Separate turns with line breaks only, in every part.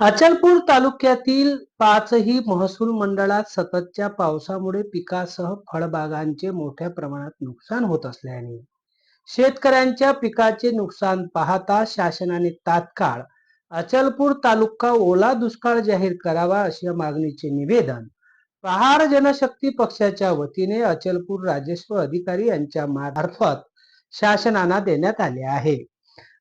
अचलपूर तालुक्यातील पाचही महसूल मंडळात सततच्या पावसामुळे पिकासह फळबागांचे मोठ्या प्रमाणात नुकसान होत असल्याने शेतकऱ्यांच्या पिकाचे नुकसान पाहता शासनाने तात्काळ अचलपूर तालुका ओला दुष्काळ जाहीर करावा अशा मागणीचे निवेदन प्रहार जनशक्ती पक्षाच्या वतीने अचलपूर राजस्व अधिकारी यांच्या मार्फत शासनाला देण्यात आले आहे.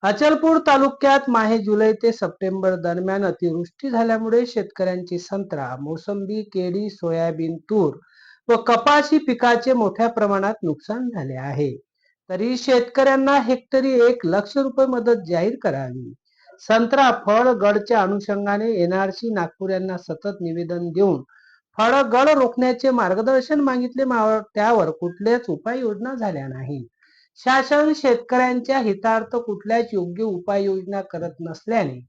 अचलपूर तालुक्यात माहे जुलै ते सप्टेंबर दरम्यान अतिवृष्टी झाल्यामुळे शेतकऱ्यांची संत्रा मोसंबी केळी सोयाबीन तूर व कपाशी पिकाचे मोठ्या प्रमाणात नुकसान झाले आहे. तरी शेतकऱ्यांना हेक्टरी एक लक्ष रुपये मदत जाहीर करावी. संत्रा फळ गडच्या अनुषंगाने एनआरसी नागपूर यांना सतत निवेदन देऊन फळ गड रोखण्याचे मार्गदर्शन मागितले त्यावर कुठल्याच उपाययोजना झाल्या नाही. शासन शेतकऱ्यांच्या हितार्थ कुठल्याच योग्य उपाययोजना करत नसल्याने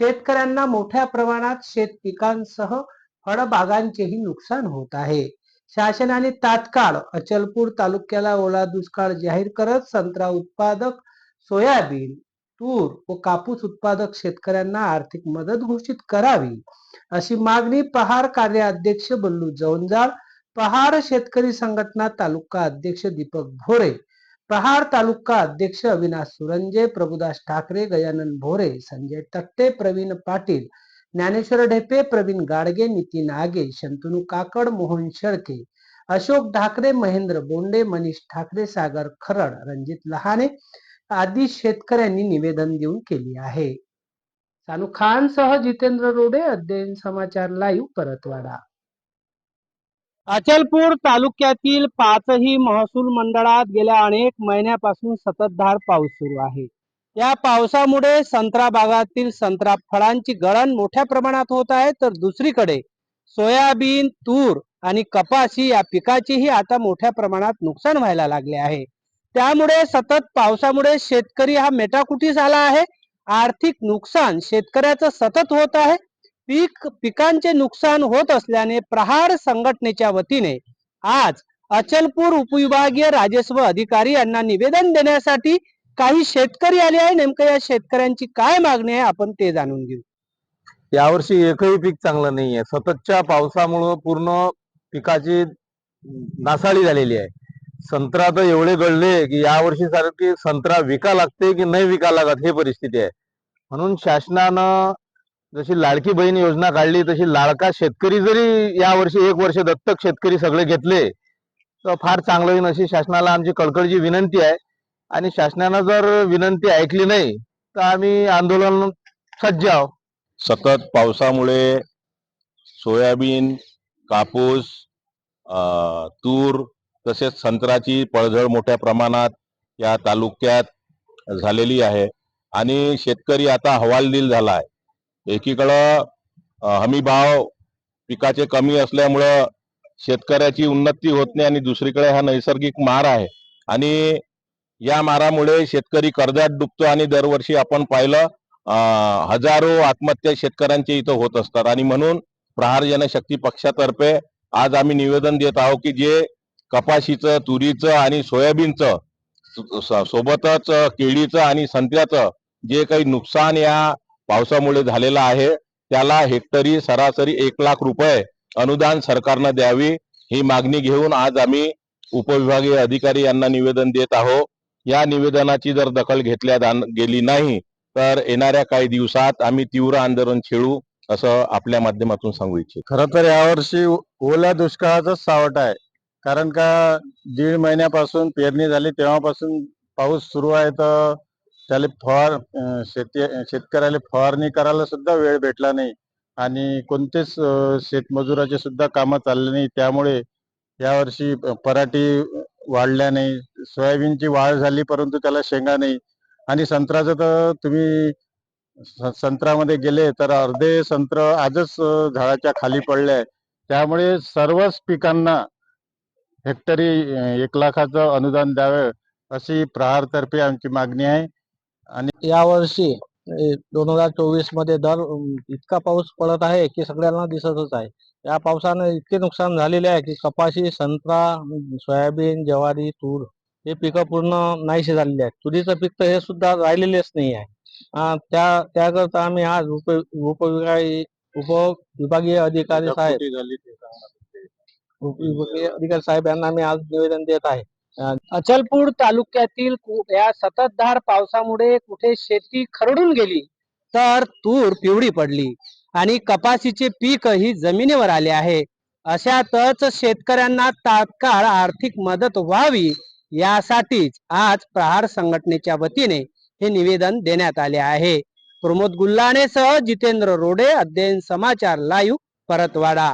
शेतकऱ्यांना मोठ्या प्रमाणात शेत पिकांसह फळबागांचेही नुकसान होत आहे. शासनाने तात्काळ अचलपूर तालुक्याला ओला दुष्काळ जाहीर करत संत्रा उत्पादक सोयाबीन तूर व कापूस उत्पादक शेतकऱ्यांना आर्थिक मदत घोषित करावी अशी मागणी पहार कार्याध्यक्ष बल्लू जवंजाळ पहार शेतकरी संघटना तालुका अध्यक्ष दीपक भोरे प्रहार तालुका अध्यक्ष अविनाश सुरंजे प्रभुदास ठाकरे गजानन भोरे संजय तट्टे प्रवीण पाटील ज्ञानेश्वर ढेपे प्रवीण गाडगे नितीन आगे शंतनू काकड मोहन शेळके अशोक ढाकरे महेंद्र बोंडे मनीष ठाकरे सागर खरड रणजित लहाने आदी शेतकऱ्यांनी निवेदन देऊन केली आहे. सानू खान सह जितेंद्र रोडे अध्ययन समाचार लाईव्ह परतवाडा. अचलपूर तालुक्यातील पाचही महसूल मंडळात गेल्या अनेक महिन्यापासून सततधार पाऊस सुरू आहे. या पावसामुळे संत्रा बागातील संत्रा फळांची गळण मोठ्या प्रमाणात होत आहे. तर दुसरीकडे सोयाबीन तूर आणि कपाशी या पिकाचीही आता मोठ्या प्रमाणात नुकसान व्हायला लागले आहे. त्यामुळे सतत पावसामुळे शेतकरी हा मेटाकुटी झाला आहे. आर्थिक नुकसान शेतकऱ्याचं सतत होत आहे. पीक पिकांचे नुकसान होत असल्याने प्रहार संघटनेच्या वतीने आज अचलपूर उपविभागीय राजस्व अधिकारी यांना निवेदन देण्यासाठी काही शेतकरी आले आहे. नेमकं या शेतकऱ्यांची काय मागणी आहे आपण ते जाणून घेऊ.
यावर्षी एकही पीक चांगलं नाहीये सततच्या पावसामुळं पूर्ण पिकाची नासाडी झालेली आहे. संत्रा तर एवढे गळले की यावर्षी सारखी संत्रा विका लागते की नाही विका लागत हे परिस्थिती आहे. म्हणून शासनानं जशी लाडकी बहीण योजना काढली तशी लाडका शेतकरी जरी यावर्षी एक वर्ष दत्तक शेतकरी सगळे घेतले तर फार चांगलं होईल अशी शासनाला आमची कळकळीची विनंती आहे. आणि शासनानं जर विनंती ऐकली नाही तर आम्ही आंदोलन सज्ज आहोत.
सतत पावसामुळे सोयाबीन कापूस तूर तसेच संत्र्याची पळझड मोठ्या प्रमाणात या तालुक्यात झालेली आहे. आणि शेतकरी आता हवालदिल झाला आहे. एकीकडं हमीभाव हमी भाव पिकाचे कमी असल्यामुळं शेतकऱ्याची उन्नती होत नाही आणि दुसरीकडे हा नैसर्गिक मार आहे. आणि या मारामुळे शेतकरी कर्जात डुबतो आणि दरवर्षी आपण पाहिलं हजारो आत्महत्या शेतकऱ्यांच्या इथं होत असतात. आणि म्हणून प्रहार जनशक्ती पक्षातर्फे आज आम्ही निवेदन देत आहोत की जे कपाशीचं तुरीचं आणि सोयाबीनचं सोबतच केळीचं आणि संत्र्याचं जे काही नुकसान या पावसामुळे झालेला आहे. त्याला हेक्टरी सरासरी एक लाख रुपये अनुदान सरकारनं द्यावी ही मागणी घेऊन आज आम्ही उपविभागीय अधिकारी यांना निवेदन देत आहोत. या निवेदनाची जर दखल घेतल्या गेली नाही तर येणाऱ्या काही दिवसात आम्ही तीव्र आंदोलन छेडू असं आपल्या माध्यमातून सांगू इच्छित.
खर तर यावर्षी ओल्या दुष्काळाचाच सावट आहे. कारण का दीड महिन्यापासून पेरणी झाली तेव्हापासून पाऊस सुरू आहे तर त्याला फवार शेती शेतकऱ्याला फवारणी करायला सुद्धा वेळ भेटला नाही. आणि कोणतेच शेतमजुराचे सुद्धा कामं चालले नाही. त्यामुळे यावर्षी पराठी वाढल्या नाही. सोयाबीनची वाढ झाली परंतु त्याला शेंगा नाही. आणि संत्र्याचं तर तुम्ही संत्रामध्ये संत्र्यामध्ये गेले तर अर्धे संत्र आजच झाडाच्या खाली पडले आहे. त्यामुळे सर्वच पिकांना हेक्टरी एक लाखाचं अनुदान द्यावे अशी प्रहारतर्फे आमची मागणी आहे.
यावर्षी दोन हजार चोवीसमध्ये दर इतका पाऊस पडत आहे की सगळ्यांना दिसतच आहे. या पावसाने इतके नुकसान झालेले आहे की कपाशी संत्रा सोयाबीन ज्वारी तूर हे पिकं पूर्ण नाहीसे झालेली आहेत. तुरीचं पीक तर हे सुद्धा राहिलेलेच नाही आहे. त्या त्याकरता आम्ही आज उप उपविभागीय उपविभागीय अधिकारी साहेब. उपविभागीय अधिकारी साहेब यांना आम्ही आज निवेदन देत आहे.
अचलपूर तालुक्यातील या सततधार पावसामुळे कुठे शेती खरडून गेली तर तूर पिवळी पडली आणि कपाशीचे पीक ही जमिनीवर आले आहे. अशातच शेतकऱ्यांना तात्काळ आर्थिक मदत व्हावी यासाठीच आज प्रहार संघटनेच्या वतीने हे निवेदन देण्यात आले आहे. प्रमोद गुल्हाणेसह जितेंद्र रोडे अध्ययन समाचार लाईव्ह परतवाडा.